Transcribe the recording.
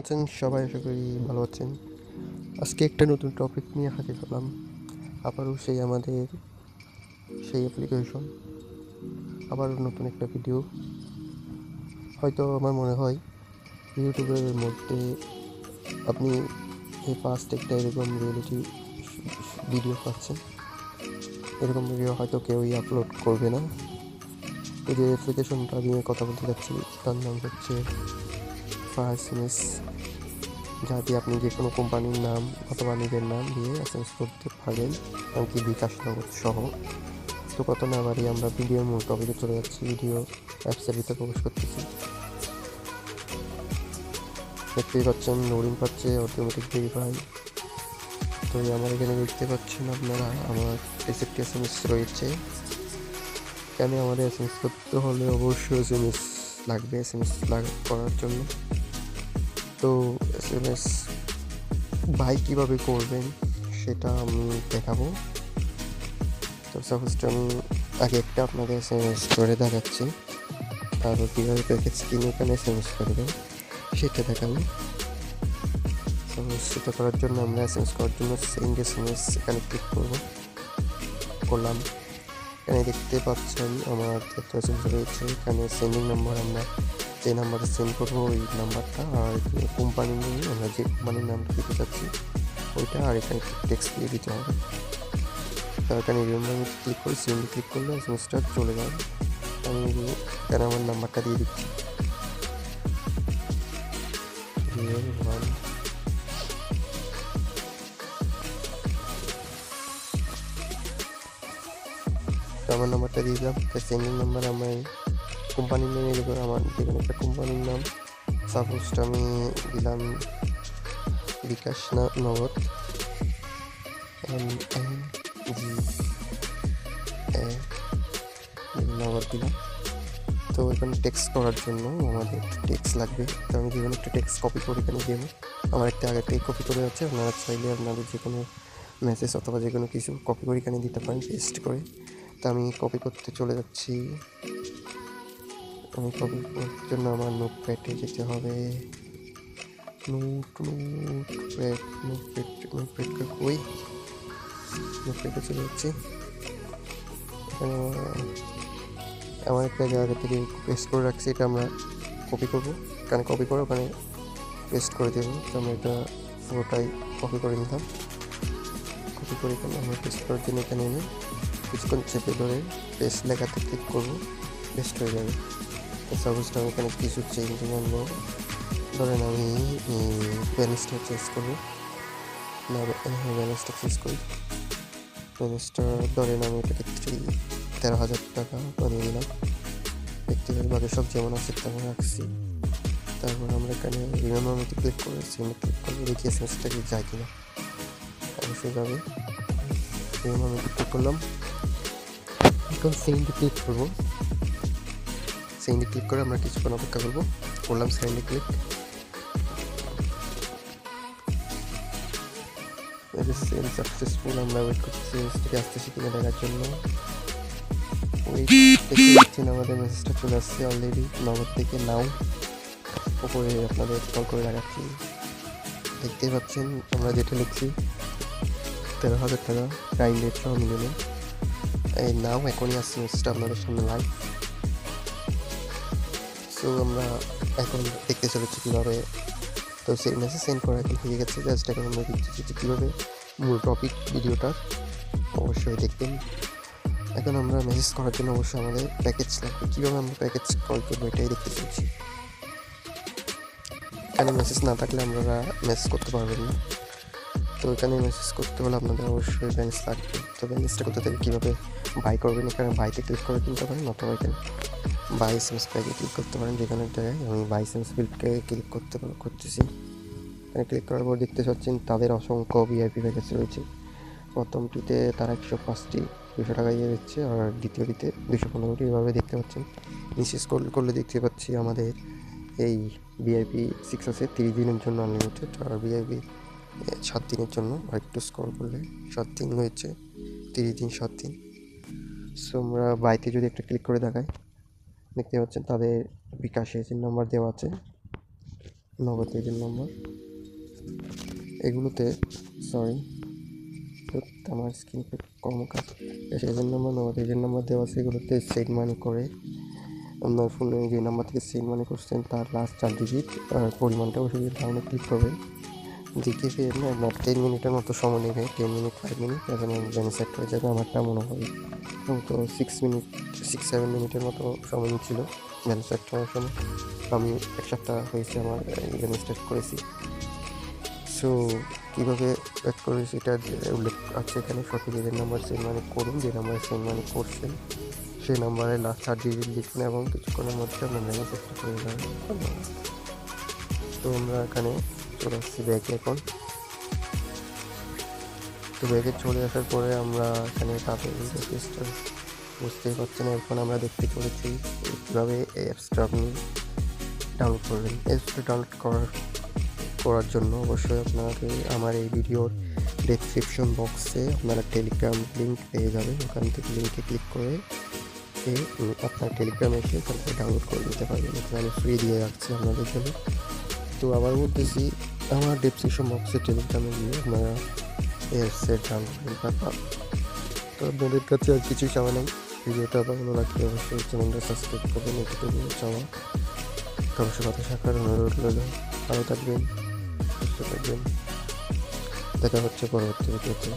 আছেন? সবাই আশা করি ভালো আছেন। আজকে একটা নতুন টপিক নিয়ে হাজির হলাম। আবারও সেই আমাদের সেই অ্যাপ্লিকেশন আবারও নতুন একটা ভিডিও হয়তো আমার মনে হয় ইউটিউবের মধ্যে আপনি এই ফার্স্ট একটা এরকম রিয়েলিটি ভিডিও পাচ্ছেন। এরকম ভিডিও হয়তো কেউই আপলোড করবে না। এই যে অ্যাপ্লিকেশনটা নিয়ে কথা বলতে যাচ্ছি, তার নাম হচ্ছে ফার্স্ট এস যা দিয়ে আপনি যে কোনো কোম্পানির নাম অথবা নিজের নাম দিয়ে এসএমএস করতে পারেন এমনকি বিকাশ নগদ সহ। তো কত না বাড়ি আমরা ভিডিওর মূল টপিকে চলে যাচ্ছি ভিডিও অ্যাপসের ভিতরে প্রবেশ করতেছি। দেখতেই পাচ্ছেন লোডিং পাচ্ছে অটোমেটিক ভেরিফাই তো আমার এখানে দেখতে পাচ্ছেন আপনারা, আমার রিসেপ্ট এস এম এস রয়েছে। এখানে আমাদের এস এম এস করতে হলে অবশ্যই এস এম এস লাগবে এস এম এস লাগ করার জন্য। তো এস এম এস বাই কীভাবে করবেন সেটা আমি দেখাবো। তো সাপোজ আমি আগে একটা আপনাদের এস এম এস করে দেখাচ্ছি। তারপর কীভাবে প্যাকেজ কিনে এখানে এস এম এস করবেন সেটা দেখাবো। সেটা করার জন্য আমরা এস এম এস করার জন্য সেন্ড এস এম এস এখানে ক্লিক করব। করলাম। এখানে দেখতে পাচ্ছেন আমার একটা এস এম এস রয়েছে, এখানে সেন্ডিং নাম্বার আমরা যে নাম্বারে সেন্ড করব, ওই নাম্বারটা, আর কোম্পানি নিয়ে আমরা যে কোম্পানির নামটা দিতে চাচ্ছি, ওইটা, আর এখানে টেক্সট দিয়ে দিতে হবে। তো এখানে রিমেম্বার ক্লিক করি সেন্ড ক্লিক করলে এস এম এসটা চলে যাবে। আমি এখানে আমার নাম্বারটা দিয়ে দিচ্ছি। আমার নাম্বারটা দিয়ে দিলাম। সেন্ডিং নাম্বার আমার কোম্পানির নামে দেবো আমার যে কোনো একটা কোম্পানির নাম সাপোজটা আমি দিলাম বিকাশ না নগদ এম, জি নগদ দিলাম। তো এখানে টেক্সট করার জন্য আমাদের টেক্সট লাগবে। তো আমি যে একটা টেক্সট কপি করে এখানে দেবো। আমার একটা আগে থেকে কপি করে আছে, আপনারা চাইলে আপনাদের যে কোনো মেসেজ অথবা যে কোনো কিছু কপি করে এখানে দিতে পারেন পেস্ট করে। তো আমি কপি করতে চলে যাচ্ছি। আমি কপি করার জন্য আমার নোট প্যাডে যেতে হবে। Note note pad note pad note কই? নোট প্যাডে চলে যাচ্ছি। আমার একটা জায়গা থেকে পেস্ট করে রাখছি, এটা আমরা কপি করব। এখানে কপি করে ওখানে পেস্ট করে দেবো। তো আমরা এটা পুরোটাই কপি করে নিলাম। কপি করে এখানে আমরা পেস্ট করার জন্য এখানে এনে কিছুক্ষণ চেপে ধরে পেস্ট লেখাতে ক্লিক করব। পেস্ট হয়ে যাবে। আমি এখানে কিছু চেঞ্জ আনব ধরেন আমি ব্যালেন্সটা চেঞ্জ করব না হ্যাঁ ব্যালেন্সটা চেঞ্জ করি। ব্যালেন্সটা, ধরেন আমি এটাকে থ্রি তেরো হাজার টাকা বানিয়ে দিলাম ব্যক্তিগতভাবে সব যেমন আছে তেমন রাখছি। তারপর আমরা এখানে রিমেম্বার মতো ক্লিক করে সেখানে ক্লিক করব দেখি এস এম এসটা কি যায় কিনা। অবশ্যই যাবে রিমেম্বার মতো ক্লিক করলাম। এখন সেন্ডে ক্লিক করব। সেন্ডে ক্লিক করে আমরা কিছুক্ষণ অপেক্ষা করব। করলাম সেন্ডে ক্লিক। সেল সাকসেসফুল আমরা ওয়েট করছি সেন্সটাকে আসতেছি কিনা দেখার জন্য। আমাদের মেসেজটা চলে আসছে অলরেডি নগদ থেকে নাও উপরে আপনাদের কল করে দেখাচ্ছি। দেখতেই পাচ্ছেন, আমরা যেটা লিখছি, তেরো হাজার টাকা টাইম রেট সহ এই নাও এখনই আসছে মেসেজটা আপনাদের সামনে লাইভ সো আমরা এখন দেখতে চলেছি কীভাবে তো সেই মেসেজ সেন্ড করা এখন হয়ে গেছে। জাস্ট এখন আমরা দেখতেছি যে কীভাবে মূল টপিক ভিডিওটা অবশ্যই দেখবেন। এখন আমরা মেসেজ করার জন্য অবশ্যই আমাদের প্যাকেজ লাগবে। কীভাবে আমরা প্যাকেজ কল করব এটাই দেখতে চলছি। এখানে মেসেজ না থাকলে আমরা মেসেজ করতে পারবেন না। তো এখানে মেসেজ করতে হলে আপনাদের অবশ্যই ব্যালেন্স লাগবে। তো ব্যালেন্সটা কোথা থেকে কীভাবে বাই করবেন? এখানে বাইতে ক্লিক করে কিনতে পারেন অথবা এখানে বাই সেন্স প্যাকে ক্লিক করতে পারেন। যে কোনো জায়গায় আমি বাই সেন্স বিলকে ক্লিক করতে করতেছি। এখানে ক্লিক করার পর দেখতে পাচ্ছেন তাদের অসংখ্য ভিআইপি প্যাকেজ রয়েছে। প্রথমটিতে তারা একশো পাঁচটি দুশো টাকা দিয়ে দিচ্ছে আর দ্বিতীয়টিতে দুশো পনেরোটি এভাবে দেখতে পাচ্ছেন। নিচে স্ক্রল করলে দেখতে পাচ্ছি আমাদের এই ভিআইপি সিক্স আছে তিরিশ দিনের জন্য আনলিমিটেড আর ভিআইপি সাত দিনের জন্য আর একটু স্ক্রল করলে সাত দিন হয়েছে, তিরিশ দিন সাত দিন। সো আমরা বাইতে যদি একটা ক্লিক করে দেখাই, দেখতে পাচ্ছেন তাদের বিকাশে যে নাম্বার দেওয়া আছে, নগদ এজেন্ট নাম্বার এগুলোতে সরি আমার স্ক্রিন কম কাজ agent number Nagad agent number দেওয়া আছে, এগুলোতে সেট মানি করে। আপনার ফোনে যে নাম্বার থেকে সেট মানি করছেন, তার লাস্ট চার ডিজিট পরিমাণটা ওষুধ ডাউনে ক্লিক করবেন দেখে ফিরে আপনার টেন মিনিটের মতো সময় নেবে টেন মিনিট ফাইভ মিনিট এখানে যেন সেট হয়ে যাবে আমারটা মনে হয়। তো সিক্স মিনিট সিক্স সেভেন মিনিটের মতো সময় নিচ্ছিল যেন সেট হওয়ার সময়। আমি এক সপ্তাহ হয়েছে আমার ইভেন্ট স্টার্ট করেছি। সো কীভাবে অ্যাড করে সেটা উল্লেখ আছে এখানে, সঠিক এজেন্ট নাম্বার সেন্ড মানি করুন, যে নাম্বারে সেন্ড মানি করছেন, সেই নাম্বারে লাস্ট চার ডিজিট লিখুন এবং কিছুক্ষণের মধ্যে আপনার চেষ্টা করে যাবেন তো আমরা এখানে চলে আসছি ব্যাগে এখন তো ব্যাগে চলে আসার পরে আমরা এখানে তাদের বুঝতেই পারছেন, এখন আমরা দেখতে চলেছি কীভাবে এই অ্যাপসটা আপনি ডাউনলোড করবেন। অ্যাপসটা ডাউনলোড করার করার জন্য অবশ্যই আপনাকে আমার এই ভিডিওর ডেসক্রিপশন বক্সে আপনারা টেলিগ্রাম লিঙ্ক পেয়ে যাবেন। ওখান থেকে লিঙ্কে ক্লিক করে আপনার টেলিগ্রামে এসে ওখান থেকে ডাউনলোড করে নিতে পারবেন। এখানে ফ্রি দিয়ে রাখছি আপনাদের জন্য। তো আবার বলতেছি, আমার ডেসক্রিপশন বক্সে টেলিগ্রামে গিয়ে আপনারা করতে পারবেন তো আপনাদের কাছে আর কিছুই চাওয়া নেই। ভিডিওটা ভালো লাগলে অবশ্যই চ্যানেলটা সাবস্ক্রাইব করবেন এটুকু চাওয়া তো অবশ্যই কথা সাক্ষাৎ অনুরোধ রইল। ভালো থাকবেন, সুস্থ থাকবেন। দেখা হচ্ছে পরবর্তী ভিডিওতে।